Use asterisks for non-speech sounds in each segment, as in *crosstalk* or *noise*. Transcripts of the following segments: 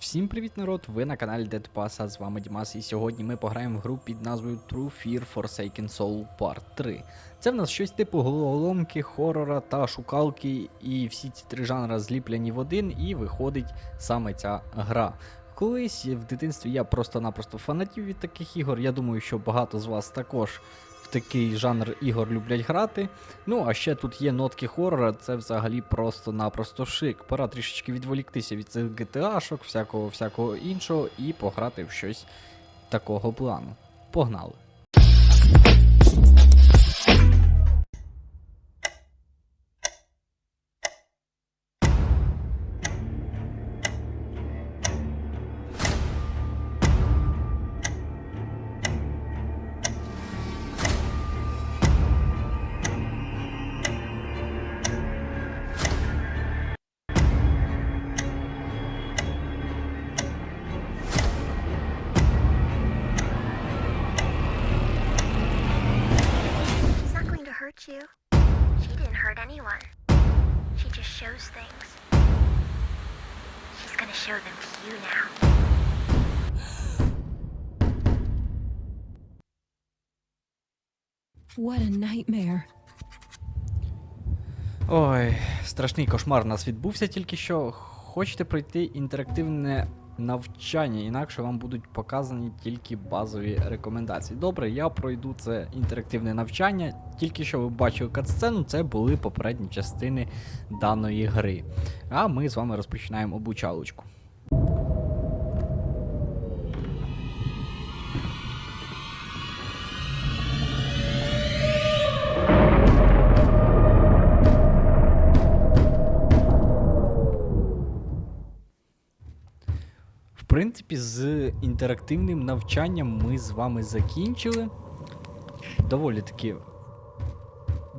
Всім привіт, народ! Ви на каналі Dead Pass, з вами Дімас, і сьогодні ми пограємо в гру під назвою True Fear Forsaken Soul Part 3. Це в нас щось типу головоломки, хорора та шукалки, і всі ці три жанри зліплені в один, і виходить саме ця гра. Колись в дитинстві я просто-напросто фанатів від таких ігор. Я думаю, що багато з вас також такий жанр ігор люблять грати. Ну, а ще тут є нотки хорора, це взагалі просто-напросто шик. Пора трішечки відволіктися від цих GTA-шок, всякого всякого іншого, і пограти в щось такого плану. Погнали! You. She didn't hurt anyone. She just shows things. She's gonna show them to you now. What a nightmare. Ой, страшний кошмар у нас відбувся тільки що. Хочете пройти інтерактивне навчання, інакше вам будуть показані тільки базові рекомендації. Добре, я пройду це інтерактивне навчання. Тільки що ви бачили катсцену, це були попередні частини даної гри. А ми з вами розпочинаємо обучалочку. Принципі, з інтерактивним навчанням ми з вами закінчили. Доволі таки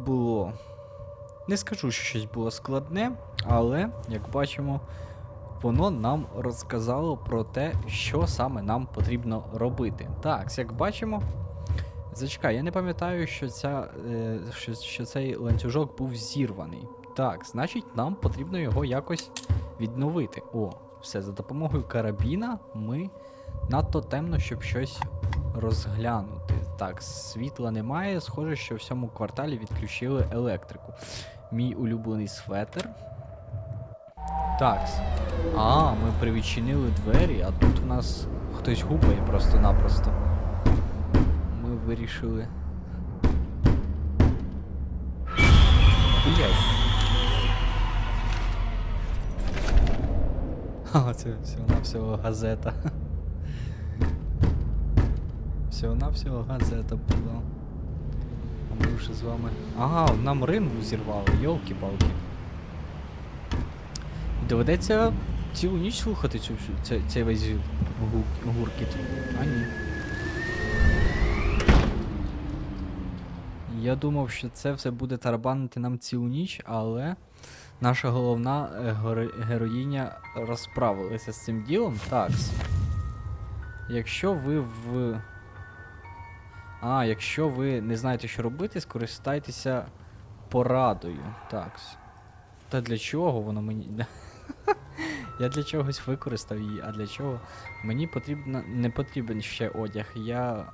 було. Не скажу, що щось було складне, але, як бачимо, воно нам розказало про те, що саме нам потрібно робити. Так, як бачимо. Зачекай, я не пам'ятаю, що, ця, е, що, що цей ланцюжок був зірваний. Так, значить, нам потрібно його якось відновити. О, все, за допомогою карабіна ми надто темно, щоб щось розглянути. Так, світла немає. Схоже, що в всьому кварталі відключили електрику. Мій улюблений светер. Так. А, ми привідчинили двері, а тут у нас хтось гупає просто-напросто. Ми вирішили. Блять. *laughs* Ха, це всього-навсього газета. Всього-навсього газета була. А ми вже з вами. Ага, нам ринву зірвали, йолки-палки. Доведеться цілу ніч слухати цю, цей, цей весь гу- гуркіт. А ні. Я думав, що це все буде тарабанити нам цілу ніч, але наша головна е, героїня розправилася з цим ділом. Так. Якщо ви в. А, якщо ви не знаєте, що робити, скористайтеся порадою. Так. Та для чого воно мені. *laughs* Я для чогось використав її, а для чого? Мені потрібно. не потрібен ще одяг. Я.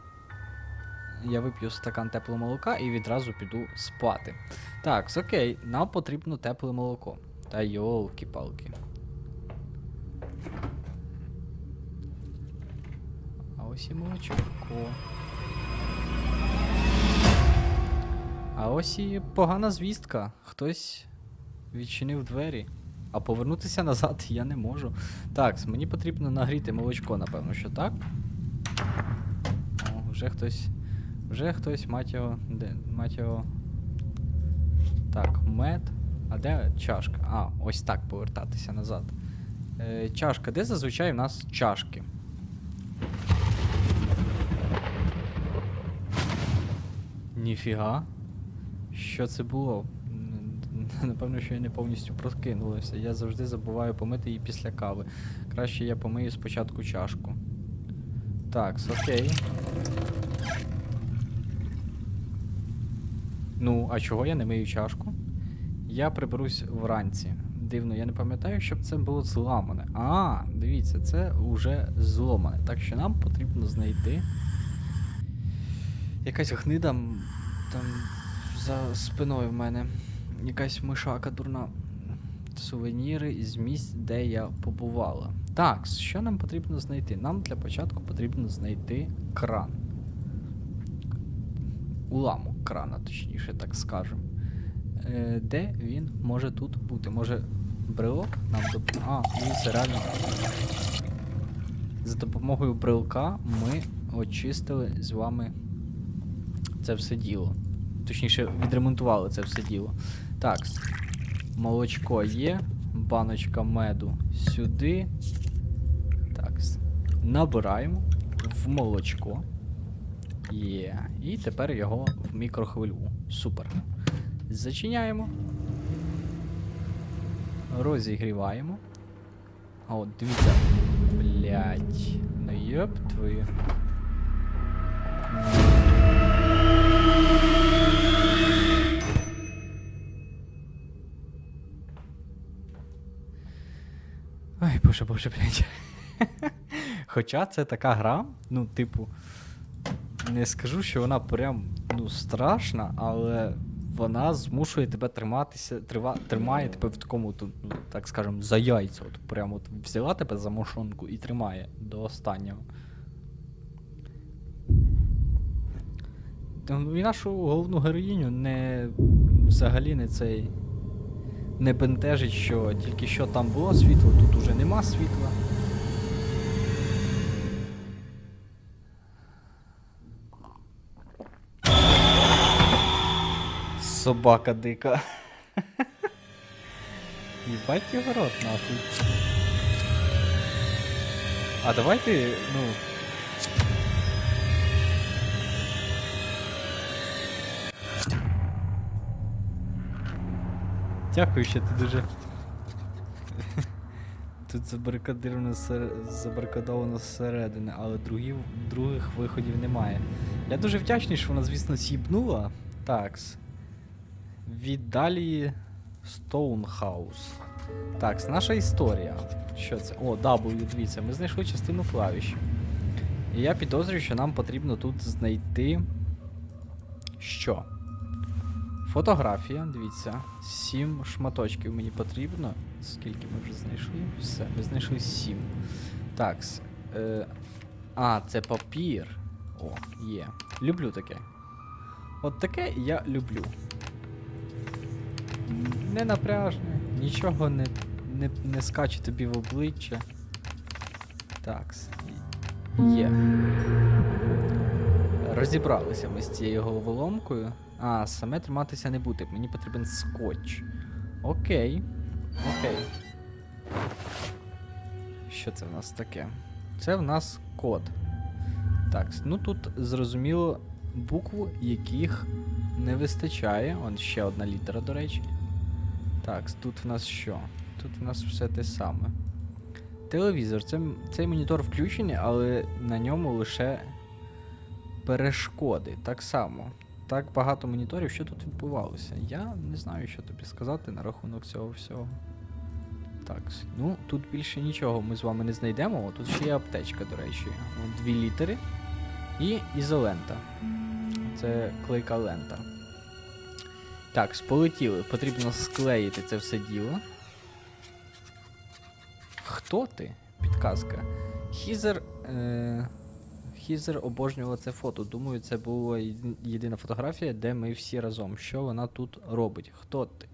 Я вип'ю стакан теплого молока і відразу піду спати. Так, окей, нам потрібно тепле молоко. Та йолки-палки. А ось і молочко. А ось і погана звістка. Хтось відчинив двері. А повернутися назад я не можу. Так, мені потрібно нагріти молочко, напевно, що так. О, вже хтось. Вже хтось, мать його. Де, мать його. Так, мед. А де чашка? А, ось так повертатися назад. Е, чашка, де зазвичай в нас чашки? Ніфіга. Що це було? *laughs* Напевно, що я не повністю прокинулася. Я завжди забуваю помити її після кави. Краще я помию спочатку чашку. Так, окей. Ну, а чого я не мию чашку? Я приберусь вранці. дивно, я не пам'ятаю, щоб це було зламане. А, дивіться, це вже зломане. Так що нам потрібно знайти. Якась гнида там за спиною в мене. Якась мишака дурна. Сувеніри із місць, де я побувала. Так, що нам потрібно знайти? Нам для початку потрібно знайти кран. Уламок крана, точніше, так скажемо. Е, де він може тут бути? Може брелок нам доп... А, дивіться, реально. За допомогою брелка ми очистили з вами це все діло. Точніше, відремонтували це все діло. Так, молочко є, баночка меду сюди. Так, набираємо в молочко. Є. І тепер його в мікрохвильову. Супер. Зачиняємо. Розігріваємо. От, дивіться. Блять. Ну йоп твою. Ой, боже, боже, блядь. *laughs* Хоча це така гра, ну, типу, не скажу, що вона прям ну, страшна, але вона змушує тебе триматися, трива, тримає тебе в такому, ну, так скажем, за яйця. От прямо от взяла тебе за мошонку і тримає до останнього. Ну, І нашу головну героїню не взагалі не цей. Не бентежить, що тільки що там було світло, тут уже нема світла. Собака дика. Єбать його рот, нахуй. А давайте, ну. Дякую, що ти дуже. Тут забарикадировано сер- забарикадовано зсередини, але другів, других виходів немає. Я дуже вдячний, що вона, звісно, сібнула. Такс. Віддалі Стоунхаус. Так, наша історія. Що це? О, W, дивіться, ми знайшли частину клавіші. І я підозрюю, що нам потрібно тут знайти. Що? Фотографія, дивіться. Сім шматочків мені потрібно. Скільки ми вже знайшли? Все, ми знайшли сім. Так. Е, а, це папір. О, є. Люблю таке. От таке я люблю. Не напряжне, нічого не, не, не скаче тобі в обличчя. Так. Є. Розібралися ми з цією головоломкою. А, саме триматися не буде. Мені потрібен скотч. Окей. Окей. Що це в нас таке? Це в нас код. Так, ну тут зрозуміло букв, яких не вистачає. Он ще одна літера, до речі. Так, тут в нас що? Тут в нас все те саме. Телевізор. Це, цей монітор включений, але на ньому лише перешкоди. Так само. Так багато моніторів, що тут відбувалося. Я не знаю, що тобі сказати на рахунок цього всього. Так, ну тут більше нічого ми з вами не знайдемо. О, тут ще є аптечка, до речі. От Дві літери. І ізолента. Це клейка лента. Так, полетіли. Потрібно склеїти це все діло. Хто ти? Підказка. Хізер. Е... Хізер обожнювала це фото. Думаю, це була єдина фотографія, де ми всі разом. Що вона тут робить? Хто ти?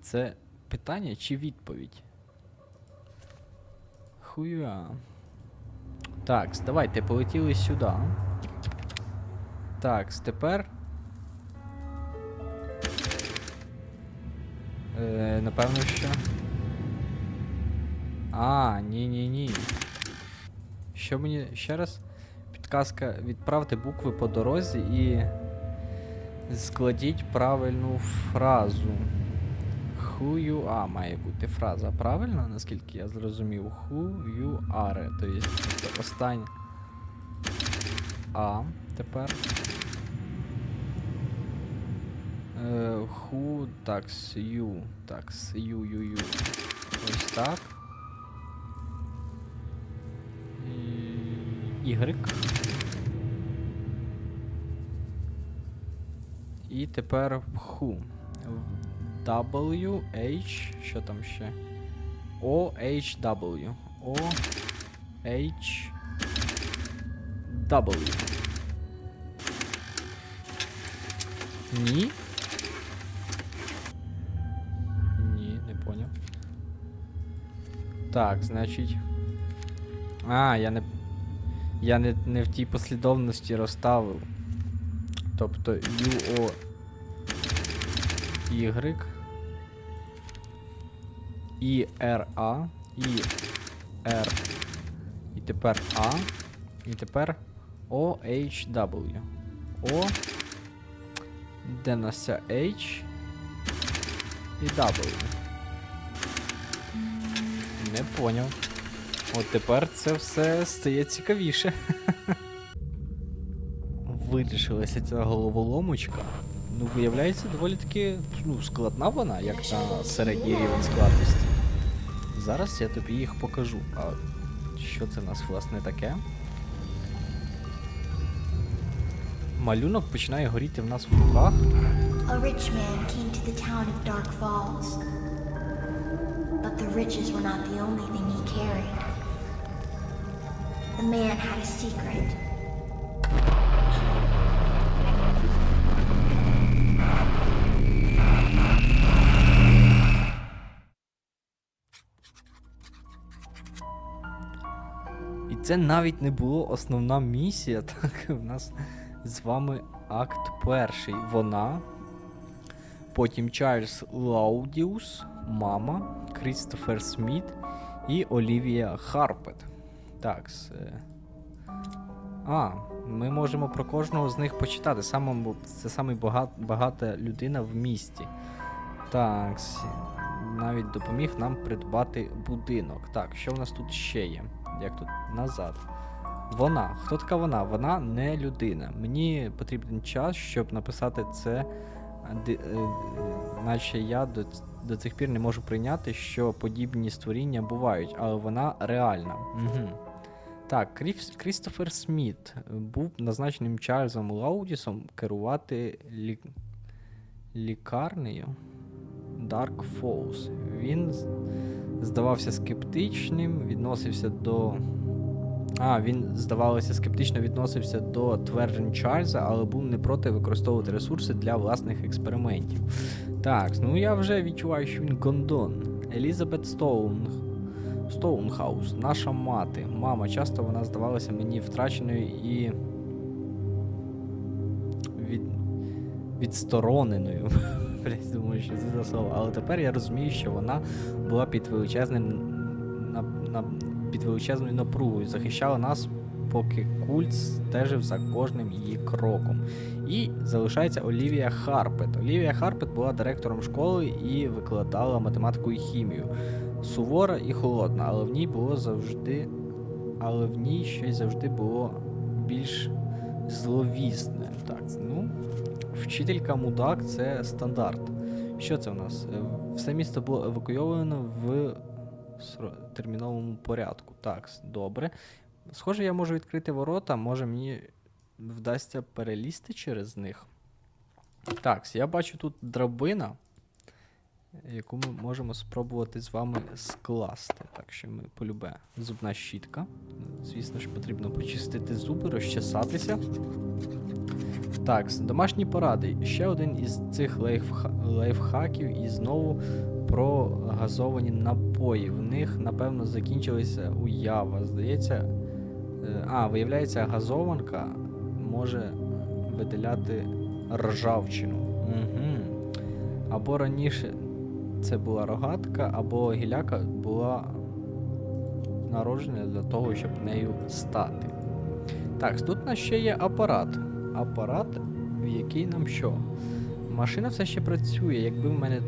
Це питання чи відповідь? Хуя. Так, давайте полетіли сюди. Так, тепер. Е, напевно, що. А, ні-ні-ні. Що мені ще раз? Підказка: відправте букви по дорозі і складіть правильну фразу. Who you are має бути фраза. Правильно, наскільки я зрозумів? Who you are. Тобто це останнє. А тепер. Ху, такс, ю, такс, ю, ю, ю. Ось так. І- Y. І тепер ху. W, H, що там ще? O, H, W. O, H, W. Ні, Так, значить. А, я не. Я не, не в тій послідовності розставив. Тобто U, O, Y. І A, І R. І тепер А. І тепер O, H, W. O. Де в нас H і W. Не поняв. От тепер це все стає цікавіше. *laughs* Вирішилася ця головоломочка. Ну, виявляється, доволі таки ну, складна вона, як на середній рівень складності. Зараз я тобі їх покажу. А що це в нас власне таке? Малюнок починає горіти в нас в руках. A rich man came to the town of Dark Falls. But the riches were not the only thing he carried. The man had a secret. І це навіть не було основна місія, так в нас з вами акт перший. Вона, потім Чарльз Лаудіус, мама, Крістофер Сміт і Олівія Харпет. Так. е. А, ми можемо про кожного з них почитати. Самому, це самий багат, багата людина в місті. Так, навіть допоміг нам придбати будинок. Так, що в нас тут ще є? Як тут назад? Вона. Хто така вона? Вона не людина. Мені потрібен час, щоб написати це, наче я до, до цих пір не можу прийняти, що подібні створіння бувають, але вона реальна. Угу. Так, Кріс, Крістофер Сміт був назначеним Чарльзом Лаудісом керувати лі... лікарнею Dark Falls. Він здавався скептичним, відносився до. А, він, здавалося, скептично відносився до тверджень Чарльза, але був не проти використовувати ресурси для власних експериментів. Так, ну я вже відчуваю, що він гондон. Елізабет Стоун. Стоунхаус, наша мати. Мама, часто вона здавалася мені втраченою і. Від... відстороненою. *laughs* Блять, думаю, що це за слово. Але тепер я розумію, що вона була під величезним на, на, під величезною напругою, захищала нас, поки культ стежив за кожним її кроком. І залишається Олівія Харпет. Олівія Харпет була директором школи і викладала математику і хімію. Сувора і холодна, але в ній було завжди. Але в ній щось завжди було більш зловісне. Так, ну, вчителька мудак це стандарт. Що це у нас? Е, Все місто було евакуйовано в терміновому порядку. Так, добре. Схоже, я можу відкрити ворота, може мені вдасться перелізти через них. Так, я бачу тут драбина, яку ми можемо спробувати з вами скласти. Так що ми полюбе зубна щітка. Звісно ж, потрібно почистити зуби, розчесатися. Так, домашні поради. Ще один із цих лайфха- лайфхаків і знову про газовані напої. В них, напевно, закінчилася уява. Здається. е, А, виявляється, газованка може виділяти ржавчину. Угу. Або раніше це була рогатка, або гіляка була народжена для того, щоб нею стати. Так, тут у нас ще є апарат. Апарат, в який нам що? Машина все ще працює, якби в мене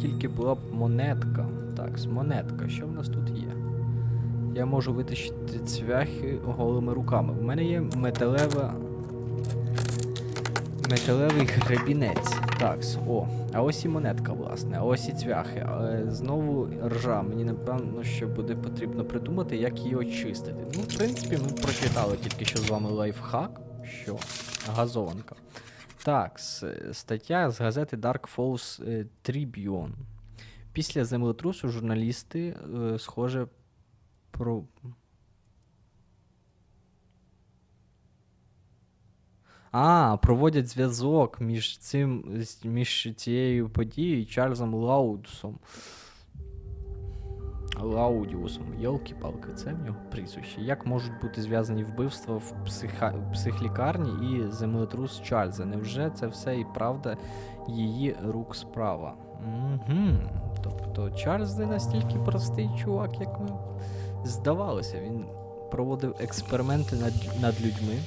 тільки була б монетка. Так, монетка, що в нас тут є? Я можу витащити цвяхи голими руками. В мене є металева. Металевий гребінець. Такс, о, а ось і монетка, власне, а ось і цвяхи. Але знову ржа. Мені напевно, що буде потрібно придумати, як її очистити. Ну, в принципі, ми прочитали тільки що з вами лайфхак, що газованка. Так, стаття з газети Dark Falls е, Tribune. Після землетрусу журналісти, е, схоже, про. А, проводять зв'язок між цим, між цією подією і Чарльзом Лаудсом. Лаудіусом. Йолки-палки, це в нього прізвище. Як можуть бути зв'язані вбивства в психа... психлікарні і землетрус Чарльза? Невже це все і правда її рук справа? Угу. Тобто Чарльз не настільки простий чувак, як ми здавалося. Він проводив експерименти над, над людьми.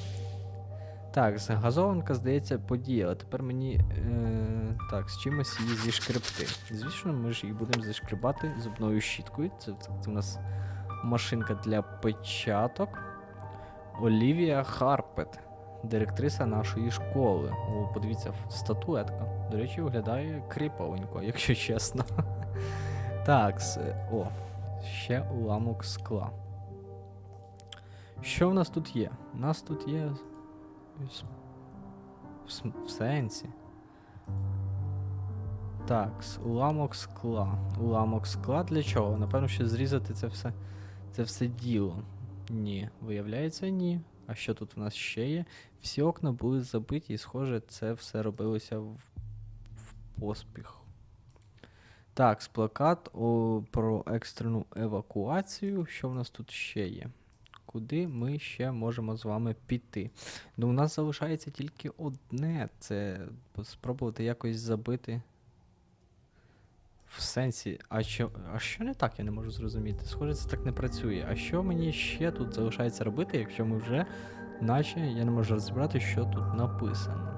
Так, газованка, здається, подіяла. Тепер мені. Е, так, з чимось її зішкребти. Звісно, ми ж її будемо зішкребати зубною щіткою. Це, це, це у нас машинка для печаток. Олівія Харпет, директриса нашої школи. О, подивіться, статуетка. До речі, виглядає кріповенько, якщо чесно. Так, о, ще уламок скла. Що в нас тут є? У нас тут є. В, сенсі. Так, уламок скла. Уламок скла для чого? Напевно, що зрізати це все. Це все діло. Ні, виявляється, ні. А що тут в нас ще є? Всі окна були забиті, і, схоже, це все робилося в, в поспіх. Так, з плакат о, про екстрену евакуацію. Що в нас тут ще є? Куди ми ще можемо з вами піти? Ну, у нас залишається тільки одне це спробувати якось забити. В сенсі, а що, а що не так, я не можу зрозуміти. Схоже, це так не працює. А що мені ще тут залишається робити, якщо ми вже, наче я не можу розібрати, що тут написано.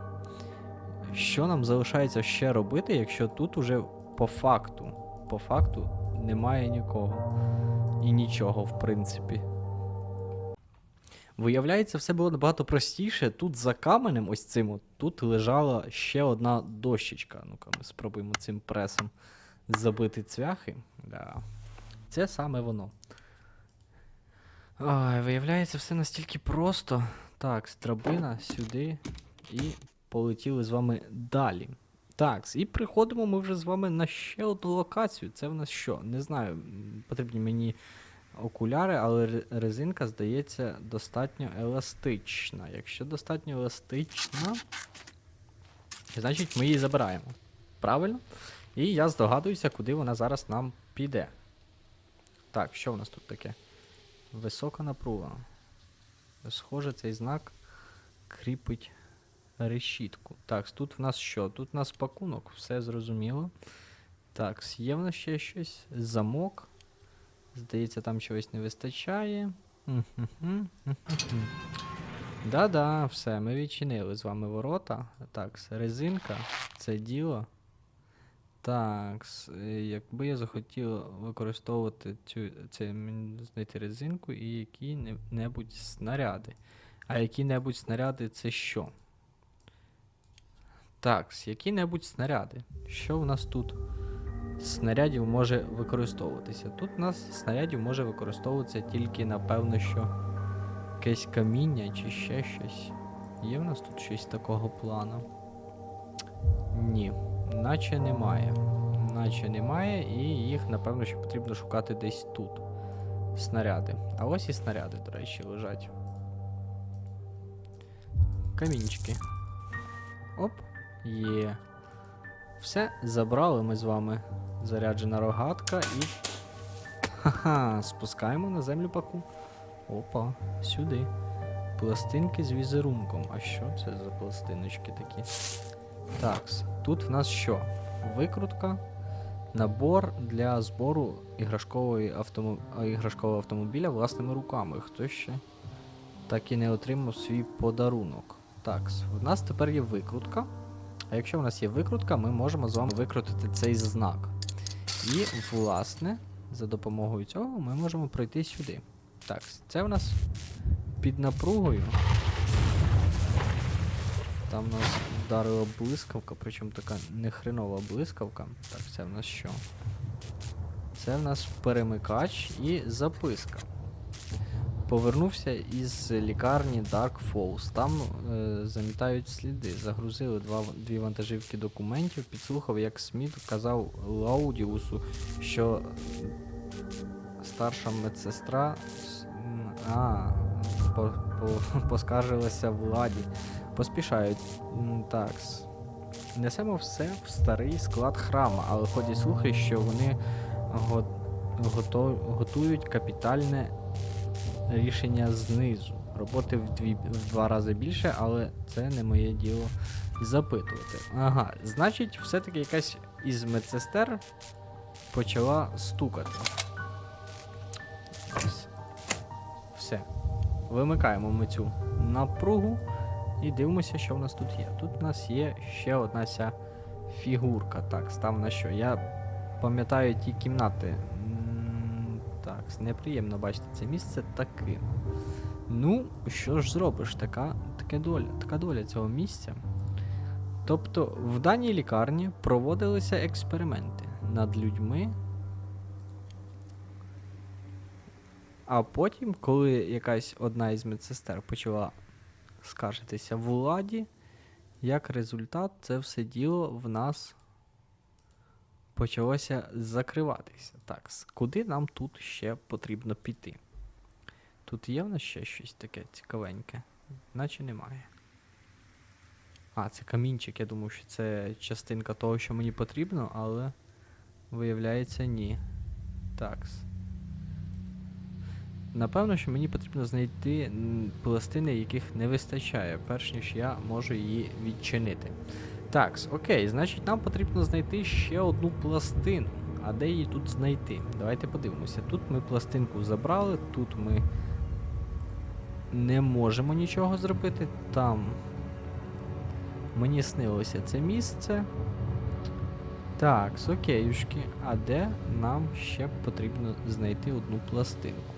Що нам залишається ще робити, якщо тут уже по факту, по факту немає нікого. І нічого, в принципі. Виявляється, все було набагато простіше. Тут за каменем, ось цим, от, тут лежала ще одна дощечка. Ну-ка, ми спробуємо цим пресом забити цвяхи. Да. Це саме воно. Ой, виявляється, все настільки просто. Так, драбина сюди і полетіли з вами далі. Так, і приходимо ми вже з вами на ще одну локацію. Це в нас що? Не знаю, потрібні мені окуляри, але резинка, здається, достатньо еластична. Якщо достатньо еластична, значить ми її забираємо. Правильно? І я здогадуюся, куди вона зараз нам піде. Так, що в нас тут таке? Висока напруга. Схоже, цей знак кріпить решітку. Так, тут в нас що? Тут в нас пакунок, все зрозуміло. Так, є в нас ще щось. Замок. Здається, там чогось не вистачає. Да-да, все, ми відчинили з вами ворота. Так, резинка, це діло. Так, е, якби я захотів використовувати цю, це, знайти резинку і які-небудь снаряди. А які-небудь снаряди це що? Так, які-небудь снаряди. Що в нас тут? снарядів може використовуватися. Тут у нас снарядів може використовуватися тільки, напевно, що якесь каміння чи ще щось. Є в нас тут щось такого плану? Ні, наче немає. Наче немає, і їх, напевно, що потрібно шукати десь тут. Снаряди. А ось і снаряди, до речі, лежать. Камінчики. Оп, є. Все, забрали ми з вами заряджена рогатка і. Ха-ха, спускаємо на землю паку. Опа, сюди. Пластинки з візерунком. А що це за пластиночки такі? Такс, тут в нас що? Викрутка. Набор для збору іграшкової автомо... іграшкового автомобіля власними руками. Хто ще так і не отримав свій подарунок. Такс, в нас тепер є викрутка. А якщо в нас є викрутка, ми можемо з вами викрутити цей знак. І, власне, за допомогою цього ми можемо пройти сюди. Так, це в нас під напругою. Там у нас вдарила блискавка, причому така нехренова блискавка. Так, це в нас що? Це в нас перемикач і записка. Повернувся із лікарні Dark Falls. Там е, замітають сліди. Загрузили два, дві вантажівки документів, підслухав, як Сміт казав Лаудіусу, що старша медсестра а, по, по, поскаржилася владі. Поспішають. М, Такс. Несемо все в старий склад храма, але ходять слухи, що вони го, гото, готують капітальне рішення знизу. Роботи в, дві, в два рази більше, але це не моє діло запитувати. Ага, значить, все-таки якась із медсестер почала стукати. Все. Вимикаємо ми цю напругу і дивимося, що в нас тут є. Тут у нас є ще одна ця фігурка. Так, став на що? Я пам'ятаю ті кімнати. Неприємно бачити це місце таким. Ну, що ж зробиш, така, така доля, така доля цього місця. Тобто, в даній лікарні проводилися експерименти над людьми. А потім, коли якась одна із медсестер почала скаржитися владі, як результат, це все діло в нас почалося закриватися. Так, куди нам тут ще потрібно піти? Тут є в нас ще щось таке цікавеньке? Наче немає. А, це камінчик, я думав, що це частинка того, що мені потрібно, але виявляється ні. Такс. Напевно, що мені потрібно знайти пластини, яких не вистачає, перш ніж я можу її відчинити. Так, окей, значить нам потрібно знайти ще одну пластину. А де її тут знайти? Давайте подивимося. Тут ми пластинку забрали, тут ми не можемо нічого зробити. Там мені снилося це місце. Так, окейушки. А де нам ще потрібно знайти одну пластинку?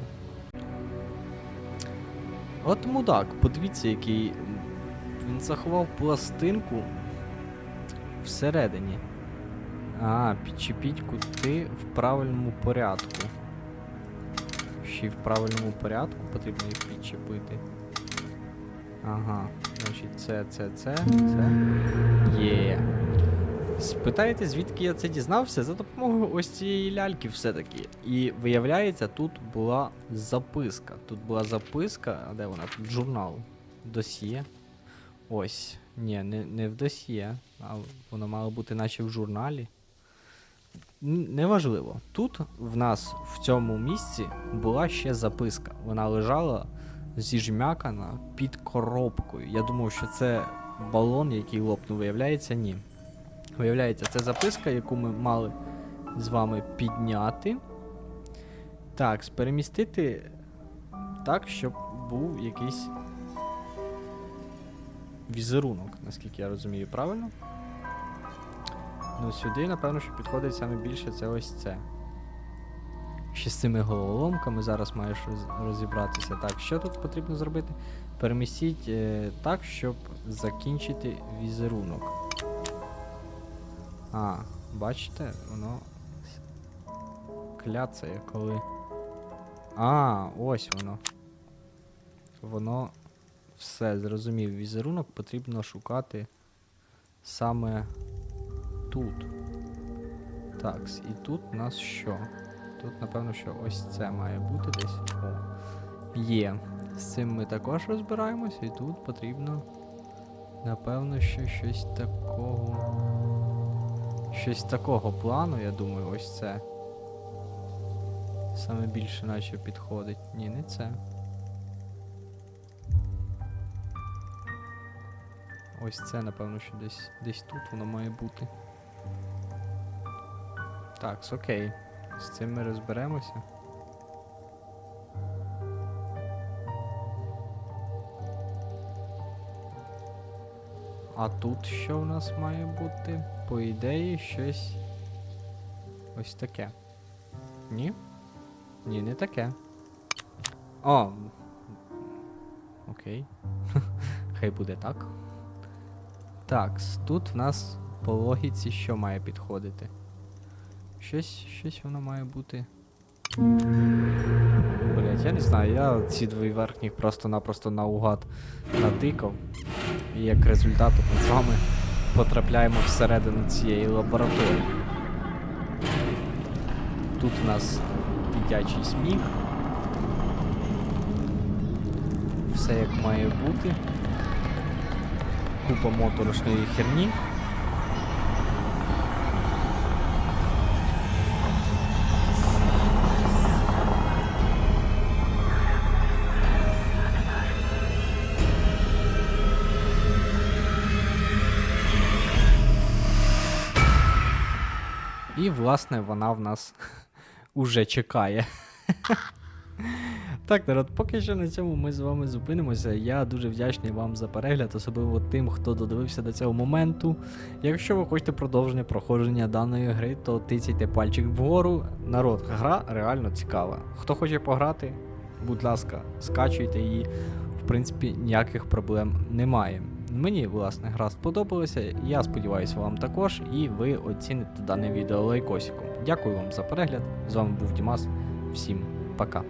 От мудак, подивіться, який. Він заховав пластинку всередині. А, підчепіть кути в правильному порядку. Ще й в правильному порядку потрібно їх підчепити. Ага, значить це, це, це, це. Є. Спитаєте, звідки я це дізнався? За допомогою ось цієї ляльки все-таки. І виявляється, тут була записка. Тут була записка, а де вона? Тут журнал. Досьє. Ось. Ні, не, не в досьє, а воно мало бути наче в журналі. Неважливо. Тут в нас в цьому місці була ще записка. Вона лежала зіжмякана під коробкою. Я думав, що це балон, який лопнув. Виявляється, ні. Виявляється, це записка, яку ми мали з вами підняти. Так, перемістити так, щоб був якийсь візерунок, наскільки я розумію правильно. Ну, сюди, напевно, що підходить саме більше це ось це. Ще з цими головоломками зараз маєш розібратися. Так, що тут потрібно зробити? Перемістіть е, так, щоб закінчити візерунок. А, бачите, воно кляцає, коли. А, ось воно. Воно все зрозумів. Візерунок потрібно шукати саме тут. Так, і тут у нас що? Тут, напевно, що ось це має бути десь. О. Є. З цим ми також розбираємося, і тут потрібно, напевно, що щось такого. Щось такого плану, я думаю, ось це. Саме більше наче підходить. Ні, не це. Ось це, напевно, що десь, десь тут воно має бути. Так, окей. З цим ми розберемося. А тут що в нас має бути? По ідеї, щось. Ось таке. Ні? Ні, не таке. О. Окей. *laughs* Хай буде так. Так, тут в нас по логіці що має підходити? Щось, щось воно має бути. Блять, я не знаю, я ці дві верхніх просто-напросто наугад натикав. І як результат ми з вами потрапляємо всередину цієї лабораторії. Тут у нас дитячий сміх. Все як має бути. Купа моторошної херні. І, власне, вона в нас *laughs* уже чекає. *laughs* Так, народ, поки що на цьому ми з вами зупинимося. Я дуже вдячний вам за перегляд, особливо тим, хто додивився до цього моменту. Якщо ви хочете продовження проходження даної гри, то тицяйте пальчик вгору. Народ, гра реально цікава. Хто хоче пограти, будь ласка, скачуйте її. В принципі, ніяких проблем немає. Мені, власне, гра сподобалася. Я сподіваюся, вам також, і ви оціните дане відео лайкосиком. Дякую вам за перегляд. З вами був Дімас. Всім пока.